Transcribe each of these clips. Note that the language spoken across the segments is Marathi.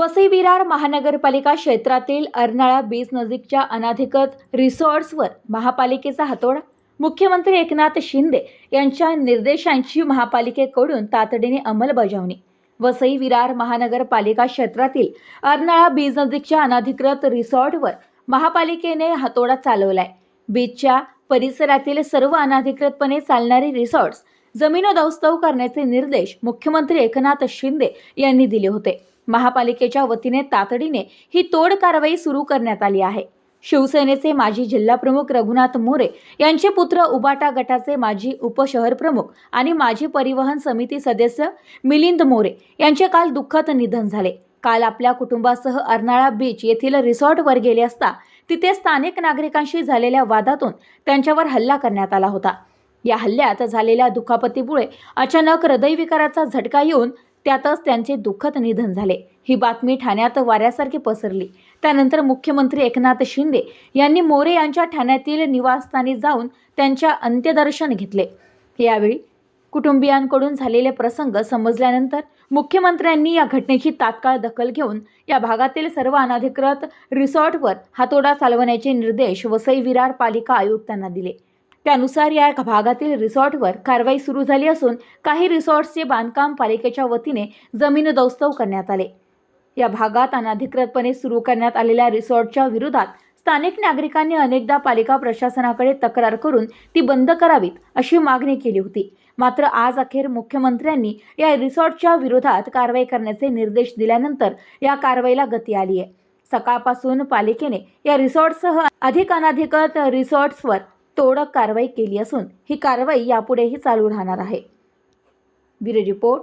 वसई विरार महानगरपालिका क्षेत्रातील अर्नाळा बीच नजीकच्या अनाधिकृत रिसॉर्ट्सवर महापालिकेचा हातोडा. मुख्यमंत्री एकनाथ शिंदे यांच्या निर्देशांची महापालिकेकडून तातडीने अंमलबजावणी. वसई विरार महानगरपालिका क्षेत्रातील अर्नाळा बीच नजीकच्या अनाधिकृत रिसॉर्टवर महापालिकेने हातोडा चालवलाय. बीचच्या परिसरातील सर्व अनाधिकृतपणे चालणारे रिसॉर्ट्स जमीनदौस्तव करण्याचे निर्देश मुख्यमंत्री एकनाथ शिंदे यांनी दिले होते. महापालिकेच्या वतीने तातडीने ही तोड कारवाई सुरू करण्यात आली आहे. शिवसेनेचे माजी जिल्हाप्रमुख रघुनाथ मोरे यांचे पुत्र उबाटा गटाचे माजी उपशहर प्रमुख आणि माजी परिवहन समिती सदस्य मिलिंद मोरे यांचे काल दुःखद निधन झाले. काल आपल्या कुटुंबासह अर्नाळा बीच येथील रिसॉर्टवर गेले असता तिथे स्थानिक नागरिकांशी झालेल्या वादातून त्यांच्यावर हल्ला करण्यात आला होता. या हल्ल्यात झालेल्या दुखापतीमुळे अचानक हृदयविकाराचा झटका येऊन त्यातच त्यांचे दुःखद निधन झाले. ही बातमी ठाण्यात वाऱ्यासारखी पसरली. त्यानंतर मुख्यमंत्री एकनाथ शिंदे यांनी मोरे यांच्या ठाण्यातील निवासस्थानी जाऊन त्यांच्या अंत्यदर्शन घेतले. यावेळी कुटुंबियांकडून झालेले प्रसंग समजल्यानंतर मुख्यमंत्र्यांनी या घटनेची तात्काळ दखल घेऊन या भागातील सर्व अनधिकृत रिसॉर्टवर हातोडा चालवण्याचे निर्देश वसई विरार पालिका आयुक्तांना दिले. त्यानुसार या भागातील रिसॉर्टवर कारवाई सुरू झाली असून काही रिसॉर्ट्सचे बांधकाम पालिकेच्या वतीने जमीनदौस्तव करण्यात आले. या भागात अनधिकृतपणे सुरू करण्यात आलेल्या रिसॉर्टच्या विरोधात स्थानिक नागरिकांनी अनेकदा पालिका प्रशासनाकडे तक्रार करून ती बंद करावीत अशी मागणी केली होती. मात्र आज अखेर मुख्यमंत्र्यांनी या रिसॉर्टच्या विरोधात कारवाई करण्याचे निर्देश दिल्यानंतर या कारवाईला गती आली आहे सकाळपासून पालिकेने या रिसॉर्टसह अधिक अनाधिकृत रिसॉर्ट्सवर तोडक कारवाई केली असून ही कारवाई यापुढेही चालू राहणार आहे. Bureau report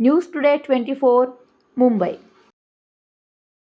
news today twenty four Mumbai.